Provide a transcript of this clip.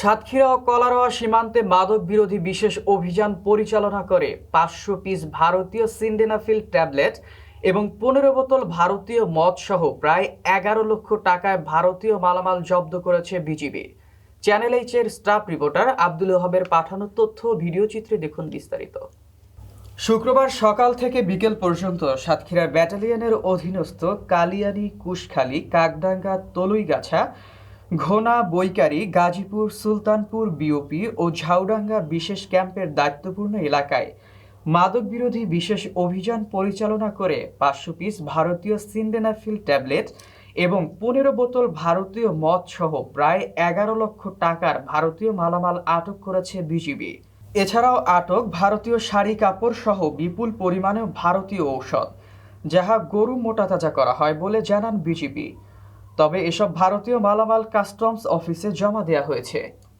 সাতক্ষীরা ও কলারোয়া সীমান্তে মাদক বিরোধী বিশেষ অভিযান পরিচালনা করে পাঁচশো পিস ভারতীয় সিন্ডেনাফিল ট্যাবলেট এবং পনেরো বোতল ভারতীয় মদ সহ প্রায় এগারো লক্ষ টাকায় ভারতীয় মালামাল জব্দ করেছে বিজিবি। চ্যানেল এইচ এর স্টাফ রিপোর্টার আব্দুল ওহাবের পাঠানো তথ্য ভিডিও চিত্রে দেখুন বিস্তারিত। শুক্রবার সকাল থেকে বিকেল পর্যন্ত সাতক্ষীরার ব্যাটালিয়নের অধীনস্থ কালিয়ানি, কুশখালী, কাকডাঙ্গা, তলুইগাছা ঘোনা, বৈকারি, গাজীপুর, সুলতানপুর, বিওপি ও ঝাউডাঙ্গা বিশেষ ক্যাম্পের দায়িত্বপূর্ণ এলাকায় মাদক বিরোধী বিশেষ অভিযান পরিচালনা করে পাঁচশো পিস ভারতীয় সিন্ডেনাফিল ট্যাবলেট এবং পনেরো বোতল ভারতীয় মদ সহ প্রায় এগারো লক্ষ টাকার ভারতীয় মালামাল আটক করেছে বিজিবি। এছাড়াও আটক ভারতীয় শাড়ি কাপড় সহ বিপুল পরিমাণে ভারতীয় ঔষধ, যাহা গরু মোটাতাজা করা হয় বলে জানান বিজিবি। তবে এসব ভারতীয় মালামাল কাস্টমস অফিসে জমা দেয়া হয়েছে।